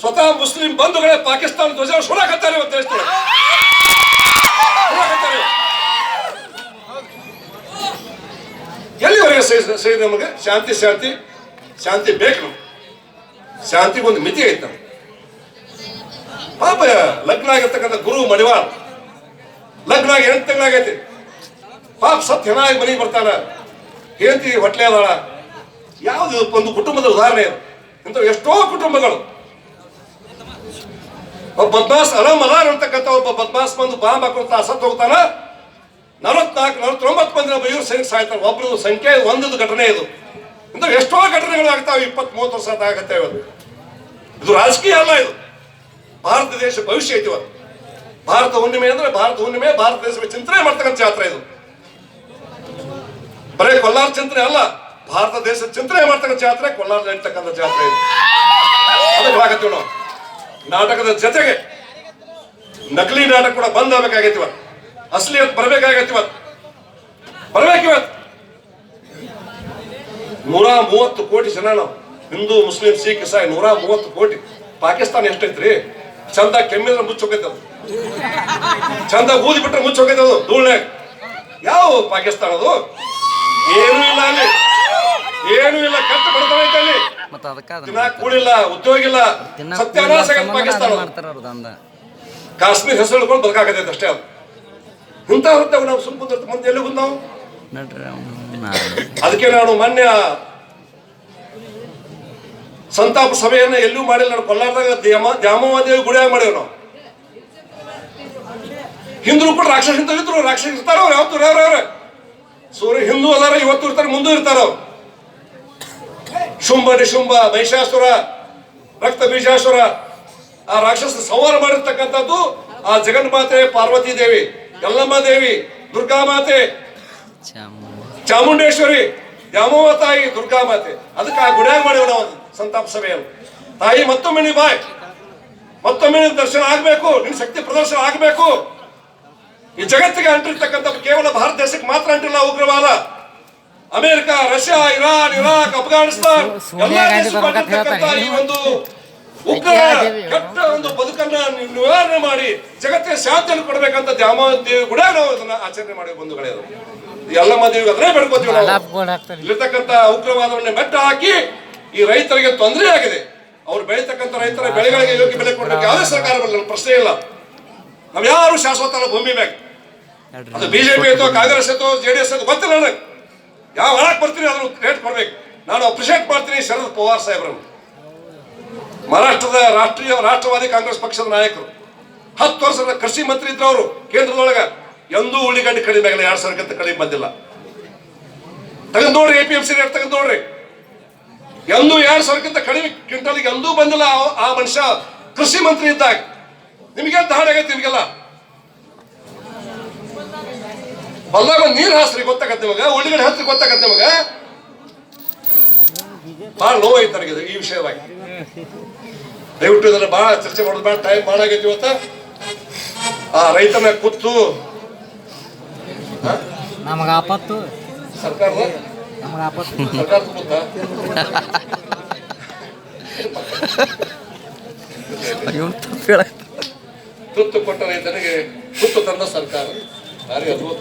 ಸ್ವತಃ ಮುಸ್ಲಿಂ ಬಂಧುಗಳೇ ಪಾಕಿಸ್ತಾನ ಧ್ವಜ ಸುಡಕತ್ತಾರೆ ಇವತ್ತು ದೇಶದೊಳಗೆ. ಎಲ್ಲಿವರೆಗೆ ಸಹಿ ನಮಗೆ? ಶಾಂತಿ ಶಾಂತಿ ಶಾಂತಿ ಬೇಕು. ನಮ್ಗೆ ಶಾಂತಿಗೊಂದು ಮಿತಿ ಐತೆ ನಮ್ಗೆ. ಪಾಪ ಲಗ್ನ ಆಗಿರ್ತಕ್ಕಂಥ ಗುರು ಮಡಿವಾಳ ಲಗ್ನ ಆಗಿ ಎಂಟು ತಿಂಗಳಾಗೈತಿ. ಪಾಪ ಸತ್ ಹೆಣಾಗಿ ಮನೆಗೆ ಬರ್ತಾನ. ಹೇಳ್ತೀವಿ ಹೊಟ್ಲೆ ಅದಾಳ ಯಾವ್ದು ಒಂದು ಕುಟುಂಬದ ಉದಾಹರಣೆ ಇಂಥವು ಇಂಥ ಎಷ್ಟೋ ಕುಟುಂಬಗಳು. ಒಬ್ಬ ಬದ್ಮಾಸ್ ಅರಾಮ್ ಅದಾರ ಅಂತಕ್ಕಂಥ ಒಬ್ಬ ಬದ್ಮಾಸ್ ಬಂದು ಬಾಂಬ್ ಹಾಕೊಂತ ಸತ್ತು ಹೋಗ್ತಾನ? ನಲವತ್ನಾಲ್ಕು, ನಲವತ್ತೊಂಬತ್ತು ಮಂದಿ ನಮ್ಮ ಇವ್ರು ಸೈನಿಕ ಸಾಯ್ತಾರೆ. ಒಬ್ರು ಸಂಖ್ಯೆ ಒಂದೊಂದು ಘಟನೆ ಇದು. ಇಂಥ ಎಷ್ಟೋ ಘಟನೆಗಳು ಆಗ್ತಾವೆ ಇಪ್ಪತ್ತ್ ಮೂವತ್ತು ವರ್ಷ ಆಗತ್ತೆ ಇವತ್ತು ಇದು ರಾಜಕೀಯ ಅಲ್ಲ ಇದು. ಭಾರತ ದೇಶ ಭವಿಷ್ಯ ಐತಿ ಇವತ್ತು. ಭಾರತ ಹುಣ್ಣಿಮೆ ಅಂದ್ರೆ ಭಾರತ ಹುಣ್ಣಿಮೆ, ಭಾರತ ದೇಶದ ಚಿಂತನೆ ಮಾಡ್ತಕ್ಕಂಥ ಜಾತ್ರೆ ಇದು. ಬರೇ ಕೊಲ್ಲಾರ ಚಿಂತನೆ ಅಲ್ಲ. ಭಾರತ ದೇಶದ ಚಿಂತನೆ ಮಾಡ್ತಕ್ಕಂಥ ಜಾತ್ರೆ ಕೊಲ್ಲಾರ ಇರ್ತಕ್ಕಂಥ ಜಾತ್ರೆ ಇದು. ಅದಕ್ಕೆ ನಾವು ನಾಟಕದ ಜೊತೆಗೆ ನಕಲಿ ನಾಟಕ ಕೂಡ ಬಂದ್ ಆಗ್ಬೇಕಾಗೈತಿ ಇವತ್ತು. ಅಸಲಿ ಇವತ್ತು ಬರ್ಬೇಕಾಗೈತಿ ಇವತ್ತು. ಬರ್ಬೇಕು ಇವತ್ತು. ನೂರ ಮೂವತ್ತು ಕೋಟಿ ಜನ ನಾವು. ಹಿಂದೂ, ಮುಸ್ಲಿಂ, ಸಿಖ್, ಇಸಾಯಿ, ನೂರ ಮೂವತ್ತು ಕೋಟಿ. ಪಾಕಿಸ್ತಾನ ಎಷ್ಟೈತ್ರಿ? ಚಂದ ಕೆಮ್ಮಿದ್ರೆ ಮುಚ್ಚೋಕೈತೆ ಅದು. ಚಂದ ಊದಿ ಬಿಟ್ರೆ ಮುಚ್ಚೋಕೈತೆ ಅದು ಧೂಳನೆ ಯಾವ ಪಾಕಿಸ್ತಾನ ಅದು? ಏನೂ ಇಲ್ಲ ಅಲ್ಲಿ. ಏನೂ ಇಲ್ಲ, ಕಟ್ಟು ಅಲ್ಲಿ ಮತ್ತ ಅದಕ್ಕೆ ಕೂಡಿಲ್ಲ ಉದ್ಯೋಗ ಇಲ್ಲ. ಸತ್ಯಾನಾಶ ಆಗೈತೆ ಪಾಕಿಸ್ತಾನ. ಮಾಡ್ತಾರ ಅವ್ರ ದಂದ ಕಾಶ್ಮೀರ ಹೆಸರು ಹಿಡ್ಕೊಂಡು ಬದುಕಾಗತೈತೆ ಅಷ್ಟೇ ಅದು. ಇಂಥ ಹೊತ್ತಾಗ ನಾವು ಸುಮ್ ಕುಂದಿರ್ತ ಮುಂದೆ ಎಲ್ಲಿ ನಾವು? ನಡ್ರಿ ಅವ್ನು ಅದಕ್ಕೆ ನಾನು ಮಾನ್ಯ ಸಂತಾಪ ಸಭೆಯನ್ನ ಎಲ್ಲೂ ಮಾಡಿಲ್ಲ. ನಾನು ಕೊಲ್ಲಾರದಾಗ ದ್ಯಾಮ ಗುಡಿ ಗುಡಿಯಾಗ ಮಾಡೇವ್ ನಾವು. ಹಿಂದೂ ಕೂಡ ರಾಕ್ಷಸ ಇದ್ರು. ರಾಕ್ಷಸ ಇರ್ತಾರ ಅವ್ರು ಯಾವತ್ತು? ಅವ್ರ ಸೂರ್ಯ ಹಿಂದೂ ಅದಾರ ಇವತ್ತು ಇರ್ತಾರೆ ಮುಂದೂ ಇರ್ತಾರ ಅವ್ರು. ಶುಂಭ ನಿಶುಂಭ, ಮಹಿಷಾಸುರ, ರಕ್ತ ಬೀಜಾಸುರ, ಆ ರಾಕ್ಷಸ ಸಂಹಾರ ಮಾಡಿರ್ತಕ್ಕಂಥದ್ದು ಆ ಜಗನ್ಮಾತೆ, ಪಾರ್ವತಿ ದೇವಿ, ಯಲ್ಲಮ್ಮ ದೇವಿ, ದುರ್ಗಾ ಮಾತೆ, ಚಾಮುಂಡೇಶ್ವರಿ ದ್ಯಾಮವ್ವ ತಾಯಿ ದುರ್ಗಾ ಮಾತೆ. ಅದಕ್ಕೆ ಆ ಗುಡಿಯಾಗ ಮಾಡಿವ ನಾವು ಸಂತಾಪ ಸಭೆಯನ್ನು ತಾಯಿ, ಮತ್ತೊಮ್ಮೆ ನೀ ಬಾಯ್ ಮತ್ತೊಮ್ಮೆ ದರ್ಶನ ಆಗ್ಬೇಕು, ನಿನ್ ಶಕ್ತಿ ಪ್ರದರ್ಶನ ಆಗ್ಬೇಕು. ಈ ಜಗತ್ತಿಗೆ ಅಂಟಿರ್ತಕ್ಕಂಥ ಕೇವಲ ಭಾರತ ದೇಶಕ್ಕೆ ಮಾತ್ರ ಅಂಟಿಲ್ಲ ಉಗ್ರವಾದ. America Russia Iran Iraq Afghanistan ಎಲ್ಲಾ ಈ ಒಂದು ಉಗ್ರ ಕೆಟ್ಟ ಒಂದು ಬದುಕನ್ನ ನಿವಾರಣೆ ಮಾಡಿ ಜಗತ್ತಿಗೆ ಶಾಂತಿಯನ್ನು ಕೊಡಬೇಕಂತ ದ್ಯಾಮ ದೇವಿ ಕೂಡ ನಾವು ಅದನ್ನ ಆಚರಣೆ ಮಾಡಿ ಬಂಧುಗಳೇ ಅದು ಎಲ್ಲಮ್ಮ ದೇವಿಗೆ ಅದನ್ನೇ ಬೆಳ್ಕೋತೀವಿ ನಾವು. ಇಲ್ಲಿರ್ತಕ್ಕಂಥ ಉಗ್ರವಾದವನ್ನ ಮೆಟ್ಟ ಹಾಕಿ ಈ ರೈತರಿಗೆ ತೊಂದರೆ ಆಗಿದೆ. ಅವ್ರು ಬೆಳೀತಕ್ಕಂಥ ರೈತರ ಬೆಳೆಗಳಿಗೆ ಯೋಗ್ಯ ಬೆಲೆ ಕೊಡಬೇಕು. ಯಾವುದೇ ಸರ್ಕಾರ ಬರಲ್ಲ ಪ್ರಶ್ನೆ ಇಲ್ಲ. ನಾವ್ಯಾರು ಶಾಶ್ವತ ಭೂಮಿ ಮ್ಯಾಗ. ಅದು ಬಿಜೆಪಿ ಐತೋ ಕಾಂಗ್ರೆಸ್ ಐತೋ ಜೆಡಿಎಸ್ ಆಯ್ತು ಗೊತ್ತಿಲ್ಲ ನನಗೆ. ಯಾವ ಹೇಳಕ್ ಬರ್ತೀನಿ ಅದನ್ನು ರೇಟ್ ಕೊಡ್ಬೇಕು. ನಾನು ಅಪ್ರಿಷಿಯೇಟ್ ಮಾಡ್ತೀನಿ ಶರದ್ ಪವಾರ್ ಸಾಹೇಬ್ರನ್ನು. ಮಹಾರಾಷ್ಟ್ರದ ರಾಷ್ಟ್ರೀಯ, ರಾಷ್ಟ್ರವಾದಿ ಕಾಂಗ್ರೆಸ್ ಪಕ್ಷದ ನಾಯಕರು. ಹತ್ತು ವರ್ಷದ ಕೃಷಿ ಮಂತ್ರಿ ಇದ್ರು ಅವರು ಕೇಂದ್ರದೊಳಗ ಎಂದೂ ಉಳ್ಳಿಗಡ್ಡೆ ಕಡಿಮೆ ಆಗಿಲ್ಲ, ಎರಡ್ ಸಾವಿರಕ್ಕಿಂತ ಕಡಿಮೆ ಬಂದಿಲ್ಲ. ತೆಗೆದು ನೋಡ್ರಿ A P M C rate ತೆಗೆದು ನೋಡ್ರಿ. ಎಂದೂ ಎರಡ್ ಸಾವಿರಕ್ಕಿಂತ ಕಡಿಮೆ ಕ್ವಿಂಟಲ್ಗೆ ಎಂದೂ ಬಂದಿಲ್ಲ ಆ- ಆ ಮನುಷ್ಯ ಕೃಷಿ ಮಂತ್ರಿ ಇದ್ದಾಗ. ನಿಮಗೆ ದಾಳಿ ಆಗೈತೆ ನಿಮಗೆಲ್ಲ? ಹೊಲ್ದಾಗ ಒಂದ್ ನೀರ್ ಹಾಸ್ರಿ ಗೊತ್ತಾಗತ್ತೆ ನಿಮಗ? ಉಳ್ಳಿಗಡೆ ಹಸ್ರಿ ಗೊತ್ತಾಗತ್ತೆ ನಿಮಗ? ಬಹಳ ನೋವು ಐತೆ ನನಗೆ ಈ ವಿಷಯವಾಗಿ. ದಯವಿಟ್ಟು ಇದನ್ನ ಬಹಳ ಚರ್ಚೆ ಮಾಡೋದು ಬಹಳ ಟೈಮ್ ಭಾಳ ಆಗೈತಿ ಇವತ್ತ. ಆ ರೈತನ ಕುತ್ತು ನಮಗ ಆಪತ್ತು. ಸರ್ಕಾರದ? ನಮಗ ಆಪತ್ತು. ಸರ್ಕಾರದ ಕುತ್ತ ತುತ್ತು ಕೊಟ್ಟ ರೈತನಿಗೆ ತುತ್ತು ತಂದ ಸರ್ಕಾರ. ಭಾರಿ ಅದ್ಭುತ.